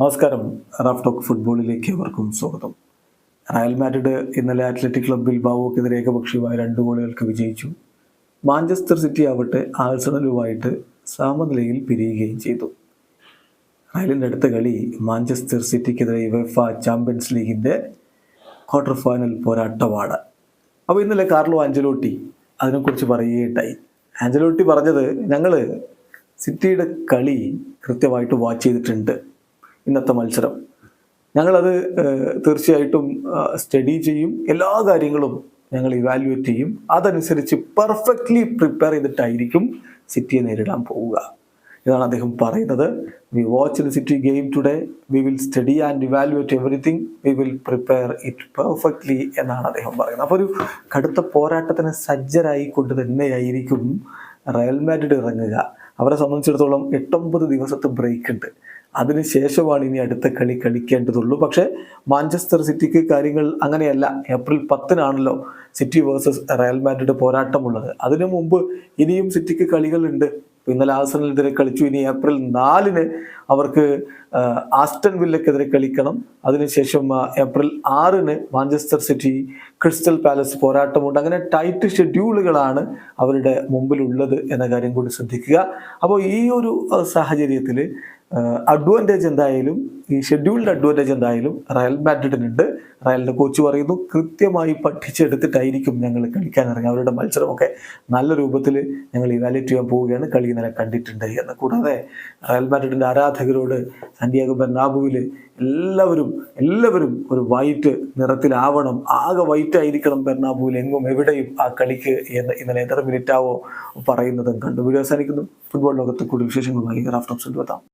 നമസ്കാരം. Raf talk ഫുട്ബോളിലേക്ക് അവർക്കും സ്വാഗതം. റയൽ മാഡ്രിഡ് ഇന്നലെ അത്ലറ്റിക് ക്ലബ് ബിൽബാവോക്കെതിരെ ഏകപക്ഷീയമായ രണ്ട് ഗോളുകൾക്ക് വിജയിച്ചു. മാഞ്ചസ്റ്റർ സിറ്റി ആവട്ടെ ആഴ്സണലുമായിട്ട് സമനിലയിൽ പിരിയുകയും ചെയ്തു. റയലിന്റെ അടുത്ത കളി മാഞ്ചസ്റ്റർ സിറ്റിക്കെതിരെ വെഫ ചാമ്പ്യൻസ് ലീഗിന്റെ ക്വാർട്ടർ ഫൈനൽ പോരാട്ടമാണ്. അപ്പോൾ ഇന്നലെ കാർലോ ആഞ്ചലോട്ടി അതിനെക്കുറിച്ച് പറയുകയുണ്ടായി. ആഞ്ചലോട്ടി പറഞ്ഞത് ഞങ്ങൾ സിറ്റിയുടെ കളി കൃത്യമായിട്ട് വാച്ച് ചെയ്തിട്ടുണ്ട്. ഇന്നത്തെ മത്സരം. ഞങ്ങളത് തീർച്ചയായിട്ടും സ്റ്റഡി ചെയ്യും. എല്ലാ കാര്യങ്ങളും ഞങ്ങൾ ഇവാലുവേറ്റ് ചെയ്യും. അതനുസരിച്ച് പെർഫെക്റ്റ്ലി പ്രിപ്പയർ ചെയ്തിട്ടായിരിക്കും സിറ്റിയെ നേരിടാൻ പോവുക. ഇതാണ് അദ്ദേഹം പറയുന്നത്. We watch the city game today we will study and evaluate everything we will prepare it perfectly എന്നാണ് അദ്ദേഹം പറയുന്നത്. അപ്പോൾ ഒരു കടുത്ത പോരാട്ടത്തിന് സജ്ജരായി സജ്ജരായിക്കൊണ്ട് തന്നെയായിരിക്കും റയൽ മാഡ്രിഡ് ഇറങ്ങുക. അവരെ സംബന്ധിച്ചിടത്തോളം എട്ടൊമ്പത് ദിവസത്തെ ബ്രേക്ക് ഉണ്ട്. അതിനുശേഷമാണ് ഇനി അടുത്ത കളി കളിക്കേണ്ടതുള്ളൂ. പക്ഷേ മാഞ്ചസ്റ്റർ സിറ്റിക്ക് കാര്യങ്ങൾ അങ്ങനെയല്ല. ഏപ്രിൽ പത്തിനാണല്ലോ സിറ്റി വേഴ്സസ് റയൽ മാഡ്രിഡ് പോരാട്ടമുള്ളത്. അതിനു മുമ്പ് ഇനിയും സിറ്റിക്ക് കളികളുണ്ട്. ഇന്നലെ ആസനലിനെതിരെ കളിച്ചു. ഇനി ഏപ്രിൽ നാലിന് അവർക്ക് ആസ്റ്റൺ വില്ലക്കെതിരെ കളിക്കണം. അതിനുശേഷം ഏപ്രിൽ ആറിന് മാഞ്ചസ്റ്റർ സിറ്റി ക്രിസ്റ്റൽ പാലസ് പോരാട്ടമുണ്ട്. അങ്ങനെ ടൈറ്റ് ഷെഡ്യൂളുകളാണ് അവരുടെ മുമ്പിലുള്ളത് എന്ന കാര്യം കൂടി ശ്രദ്ധിക്കുക. അപ്പോൾ ഈ ഒരു സാഹചര്യത്തിൽ അഡ്വാന്റേജ് എന്തായാലും ഈ ഷെഡ്യൂൾഡ് അഡ്വാന്റേജ് എന്തായാലും റയൽ മാഡ്രിഡിനുണ്ട്. റയലിന്റെ കോച്ച് പറയുന്നു കൃത്യമായി പഠിച്ചെടുത്തിട്ടായിരിക്കും ഞങ്ങൾ കളിക്കാൻ ഇറങ്ങി അവരുടെ മത്സരമൊക്കെ നല്ല രൂപത്തിൽ ഞങ്ങൾ ഇവാലുവേറ്റ് ചെയ്യാൻ പോവുകയാണ് കളി ഇന്നലെ കണ്ടിട്ടുണ്ട് എന്ന്. കൂടാതെ റയൽ മാഡ്രിഡിന്റെ ആരാധകരോട് സാന്റിയാഗോ ബെർണാബുവിൽ എല്ലാവരും എല്ലാവരും ഒരു വൈറ്റ് നിറത്തിലാവണം. ആകെ വൈറ്റ് ആയിരിക്കണം ബെർണാബുവിൽ എങ്ങും എവിടെയും ആ കളിക്ക് എന്ന് ഇന്നലെ എത്ര മിനിറ്റ് ആവോ പറയുന്നതും കണ്ടു. വീഡിയോ അവസാനിക്കുന്നു. ഫുട്ബോൾ ലോകത്ത് കൂടുതൽ വിശേഷങ്ങളുമായി റാഫ്റ്റോക്സ് എത്താം